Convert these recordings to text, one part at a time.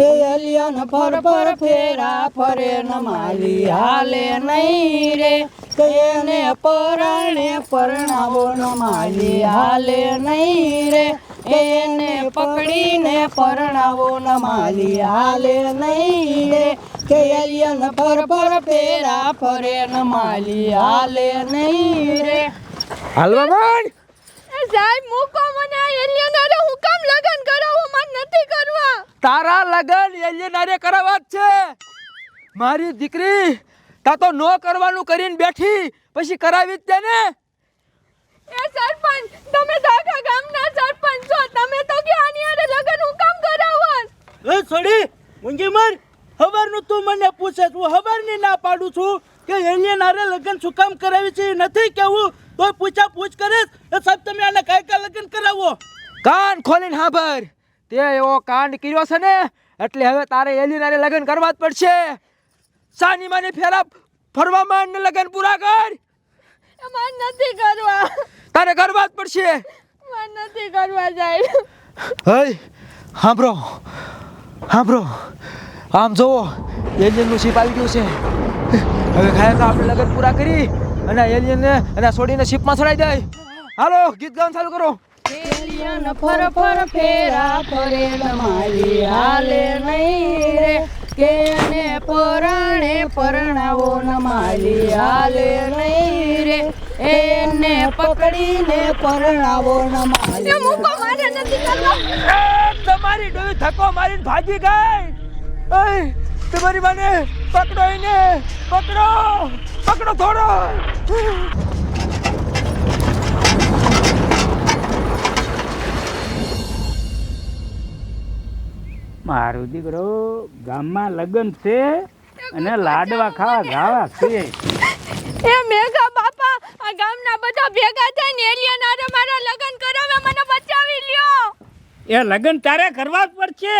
એ alien ફર ફર ફેરા ફરે નમાલી હાલે નહીં રે. એને પરાણે પરણાવો માલી હાલે નહીં રે. એને પકડીને પરણાવો ન માલી હાલે નહીં રે. કે એલિયન ફર ફર ફેરા ફરે નમાલી હાલે નહીં રે. હાલવા માંડ. સાહેબ મૂકો મને એલિયન લગન કરાવો મન નથી કરવા. તારા લગન એલિયનારે કરાવવા છે. મારી દીકરી તા તો નો કરવાનું કરીને બેઠી પછી કરાવી જ દે ને. એ સરપંચ તમે તો આખા ગામના સરપંચ છો. તમે તો કે આની હારે લગન હું કામ કરાવો એ છોડી મુંજી મર. ખબરનું તું મને પૂછે છું. ખબરની ના પાડું છું કે એલિયન લગન લગ્ન શું કામ કરાવી છે નથી કેવું. તોય પૂછા પૂછ કરે એ સાહેબ તમે કાન ખોલીને હાંભર. તે એવો કાંડ કર્યો છે ને એટલે હવે તારે એલિનારે લગ્ન કરવા જ પડશે. સાની માની ફેરા ફરવા માંડ ને લગ્ન પૂરા કર. માન નથી કરવા. તારે કરવા જ પડશે. માન નથી કરવા જાય. હઈ સાંભળો સાંભળો આમ જોવો એલિયનનું શીપ આવી ગયું છે. હવે ખાયા તો આપણે લગ્ન પૂરા કરી અને એલિયનને અને છોડીને શીપમાં ચડાઈ જાય હાલો ગીત ગાવાનું ચાલુ કરો. એલિયન ફર ફર ફેરા ફરે માલી હાલે નહીં રે. કે ને પરણે પરણાવો માલી હાલે નહીં રે. એને પકડીને પરણાવો ન નમાલી મૂકો મારે નથી કરવા તમારી ડોઈ ધક્કો મારીને ભાગી ગઈ. ઓય તમારી માને પકડો એને. પકડો પકડો થોડો. મારો દીકરો ગામમાં લગ્ન છે અને લાડવા ખાવા ગાવા છે. એ મેઘા બાપા આ ગામના બધા ભેગા થઈને એલિયન આરે મારા લગન કરાવે મને બચાવી લ્યો. એ લગ્ન તારે કરવા જ પડશે.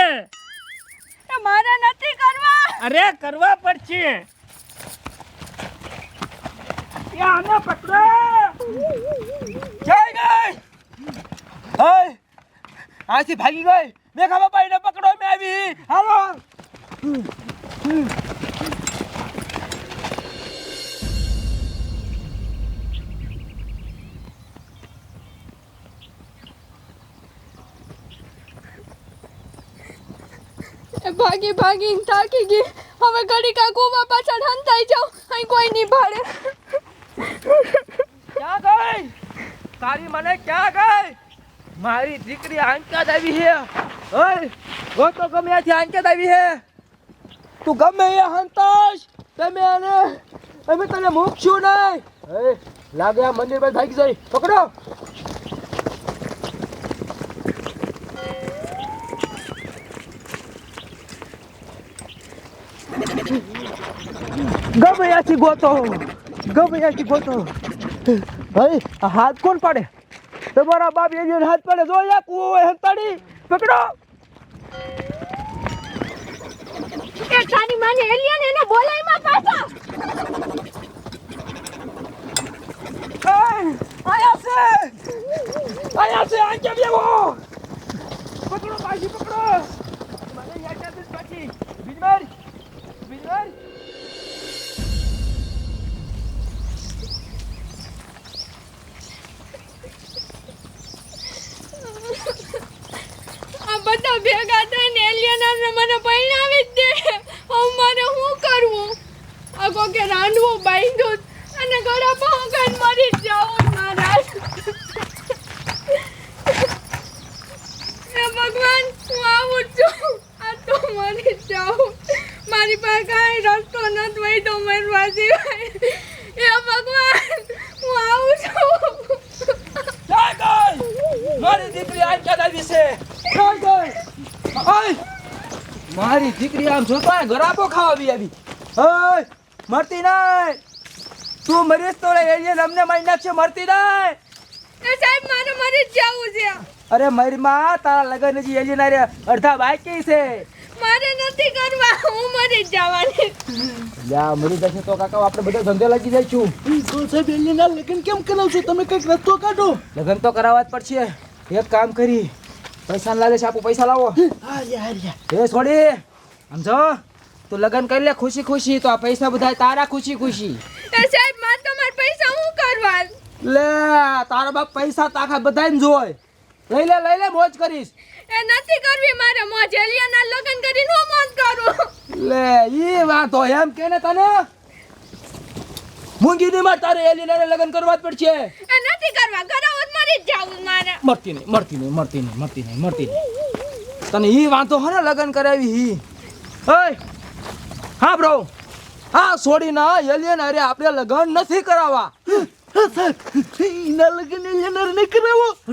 એ મારે નથી કરવા. અરે કરવા પડશે. એ આને પકડો જઈ ગઈ ઓય આથી ભાગી ગઈ. મેઘા બાપા એને પકડો મે આવી. હાલો. ભાગી ભાગીને થાકી ગઈ. હવે ઘડી કા કુવા પાછળ હંતાઈ જાઉં અહીં કોઈ નહીં ભાડે. ક્યાં ગઈ? તારી મને ક્યાં ગઈ? મારી દીકરી આંચકાત આવી છે. ઓય ગો તો ગમે ત્યાંથી આંચકાત આવી છે. તું ગમે એ હંતાશ. તમે આને અમે તને મૂકશું નહીં. લાગે આ મંદિર પર ભાગી જાય. પકડો. ગમે ત્યાંથી ગોતો. ગમે ત્યાંથી ગોતો. ભાઈ હાથ કોણ પાડે? તમારા બાપ એ હાથ પડે જો યા કુવો હોય હંતાડી. પકડો. એ તારી માને એલિયન એને બોલાયમાં પાછા. આયા છે. આયા છે આંકે બેવો બધા ભેગા થઈને એલિયન હારે મને પરણાવી જ દે. હવે મારે શું કરવું? આ કોકે રાંધવું બાંધ્યું અને ઘરે પહોંચીને મરી જાઉં મહારાજ ભગવાન, હું આવું છું. આ તો મરી જાઉં મારી પાસે કાંઈ રસ્તો નથી હોય તો મરવા સિવાય. હે ભગવાન, હું આવું છું. મારી દીકરી આંચકાત આવી છે? મારી દીકરી આમ જોતા ગરાબો ખાવા આવી. ઓય! મરતી નહીં! તું મરીશ તો એલિયન અમને મારી નાખશે મરતી નહીં! એ સાહેબ મારે મરી જ જવું છે. અરે મારી માં તારા લગન હજી એલિયન આરે અડધા બાકી છે. મારે નથી કરવા હું મરી જ જવાની. યા મરી જશે તો કાકા આપણે બધા ધંધે લાગી જઈશું. તો સાહેબ એલિયનના લગ્ન કેમ કરાવશો? તમે કંઈક રસ્તો કાઢો. લગન તો કરાવવા જ પડશે. એક કામ કરી પૈસા લાલે છે આપો પૈસા લાવો. એ છોડી સમજો તું લગન કરી લે ખુશી ખુશી. તો આ પૈસા બધા તારા ખુશી ખુશી. સાહેબ માર તો માર પૈસા હું કરવા લે તારા બાપ પૈસા તાખા બધાને જોય. લઈ લે લઈ લે મોજ કરીશ. એ નથી કરવી મારે મોજ. એલિયાના લગ્ન કરીને હું મોજ કરું? લે ઈ વાતો એમ કે ને તને? મૂંગી ની માર તારે એલિનાને લગન કરવા જ પડશે. એ નથી કરવા કરાવો જ મરી જ જાવું મારે મળતી નહીં મળતી નહીં મળતી નહીં મળતી નહીં મળતી નહીં. તને એ વાંધો હે ને લગ્ન કરાવી ઈ. ઓય હા બ્રો હા છોડી ના એલિયન અરે આપણે લગ્ન નથી કરાવવા.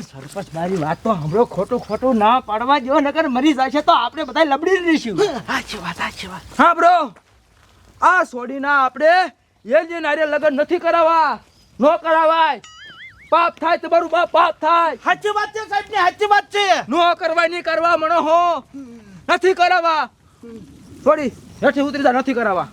સરપંચ મારી વાત તો હમણાં ખોટું ખોટું ના પાડવા જેવો નકર મરી જશે તો આપણે બધા લબડી રહીશું. સાચી વાત સાચી વાત. હા બ્રો આ છોડીના આપણે એલિયન અરે લગ્ન નથી કરાવવા. નો કરાવાય. પાપ થાય તમારું બાપ પાપ થાય. સાચી વાત છે સાહેબની સાચી વાત છે. નો કરવા નહીં કરવા મણો હો. નથી કરાવવા. થોડી હેઠી ઉતરી જા નથી કરાવવા.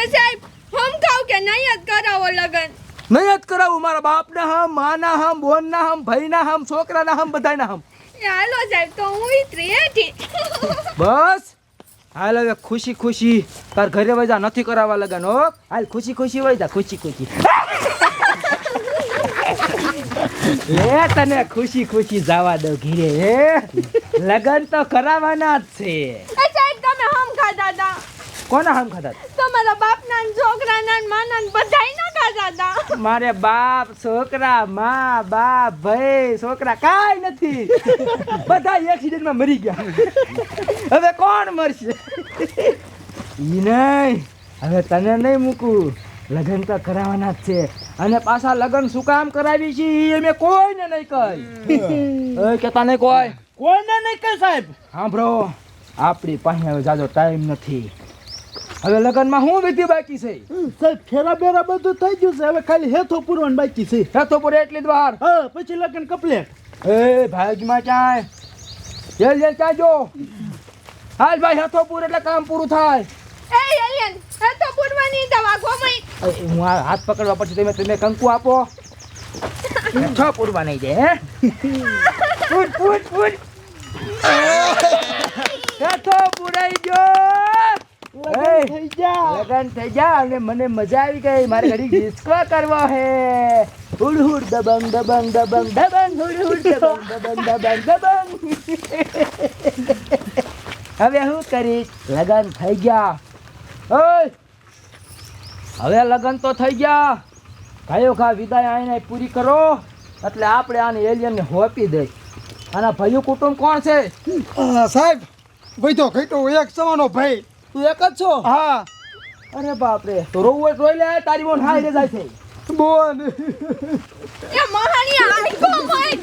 એ સાહેબ હમ કહું કે નહીં જ કરાવો લગન? નહીં જ કરાવું મારા બાપના હમ માના હમ બોનના હમ ભાઈના હમ છોકરાના હમ બધાના હમ. એ હાલો સાહેબ તો હું ઈતરી હેઠી. બસ. હાલ હવે ખુશી ખુશી. તાર ઘરે વજા નથી કરાવવા લગન હો. હાલ ખુશી ખુશી વજા ખુશી ખુશી. લે તને ખુશી ખુશી જવા દો ઘીરે હે? લગન તો કરાવવાના જ છે. એ સાહેબ તમે હમ ખાધા હતા કોના હમ ખાધા તમારા બાપ ના છોકરાના ના માના બધાય ના ખાધા હતા મારે બાપ છોકરા માં બાપ ભાઈ છોકરા કાંઈ નથી. બધા એક્સિડન્ટમાં મરી ગયા. હવે કોણ મરશે? ઈ નહીં. હવે તને નહીં મૂકું. લગ્ન તો કરાવવાના જ છે. અને પાછા લગ્ન શું કામ કરાવી છે એ અમે કોઈને નહીં કહી. એ કેતા નહીં કોઈ? કોઈને નહીં કહે સાહેબ. સાંભળો આપણી પાસે હવે જાજો ટાઈમ નથી. હવે લગ્નમાં શું વિધિ બાકી છે? સાહેબ ફેરા બેરા બધું થઈ ગયું છે. હવે ખાલી હેથો પૂરવાનું બાકી છે. હેથો પૂરે એટલી જ વાર? હા પછી લગ્ન કપલેટ એ ભાગમાં ચાય જલ જલ ચાજો હાલ ભાઈ હેથો પૂર એટલે કામ પૂરું થાય. એ એલિયન એ તો પૂરવાની દવા ગોમઈ હું આ હાથ પકડવા પડશે તમે તમે કંકુ આપો. છ પૂરવા નહીં જાય હે? પૂર પૂર પૂર. પૂરાઈ ગયો. થઈ ગયા લગન થઈ જા અને મને મજા આવી ગઈ. મારે ઘડી ડિસ્કો કરવો હે. હુડ હુડ દબંગ દબંગ દબંગ દબંગ હુડ હુડ દબંગ દબંગ દબંગ. દબંગ હવે શું કરીશ લગન થઈ ગયા. હવે લગન તો થઈ ગયા ભાઈઓ ખા વિદાય આઈને પૂરી કરો એટલે આપણે આને એલિયનને હોપી દઈ આના ભાઈઓ કુટુંબ કોણ છે સાહેબ ભાઈ તો તો એક સવાનો ભાઈ તું એક જ છો હા અરે બાપરે તો રોવું હોય રોઈ લે તારી બોન હાઈ લે જાય છે બોન એ મહાની આઈ ગોમઈ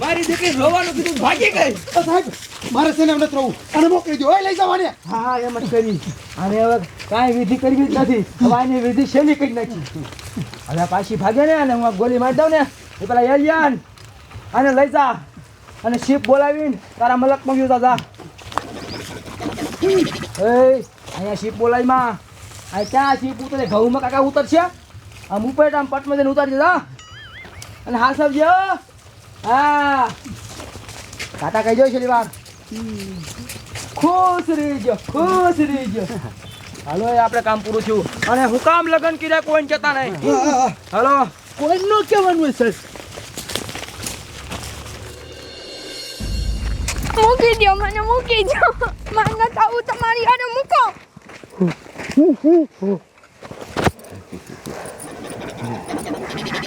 મારી દીકરી રોવાનું કીધું ભાગી ગઈ. સાહેબ મારે છે ને એમ નથી રહું અને મોકલી દો લઈ જવાને હા એમ જ કરી. અને હવે કાંઈ વિધિ કરવી જ નથી. હવે આની વિધિ શેલી કરી નાખી? હવે પાછી ભાગે ને અને હું ગોલી મારી દઉં ને. એ પેલા એલિયન. અને લઈ જા. અને શીપ બોલાવીને તારા મલક મંગ્યું જા જા. એ અહીંયા શીપ બોલાવી માં આ ક્યાં શીપ ઉતરે? ઘઉંમાં કાકા ઉતરશે? આમ ઉપર આમ પટમાં જઈને ઉતારી જા અને હા સમજો હા. કાટા કહી જોઈ છેલ્લી વાર. ખુશ રહીજો ખુશ રહીજો. હાલો આપણે કામ પૂરું થયું. અને હું કામ લગ્ન કર્યા કોઈ જતા નહીં. હાલો. કોઈ નું કહેવાનું છે સાહેબ. મૂકી દો મને મૂકી દો મારે નથી આવું તમારી હારે મૂકો.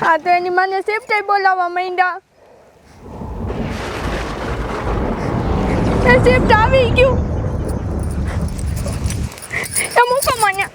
હા તો એની મને સેફટાઈ બોલાવવા માંડ્યા. સેફ્ટ આવી ગયું. એ મૂકો મને.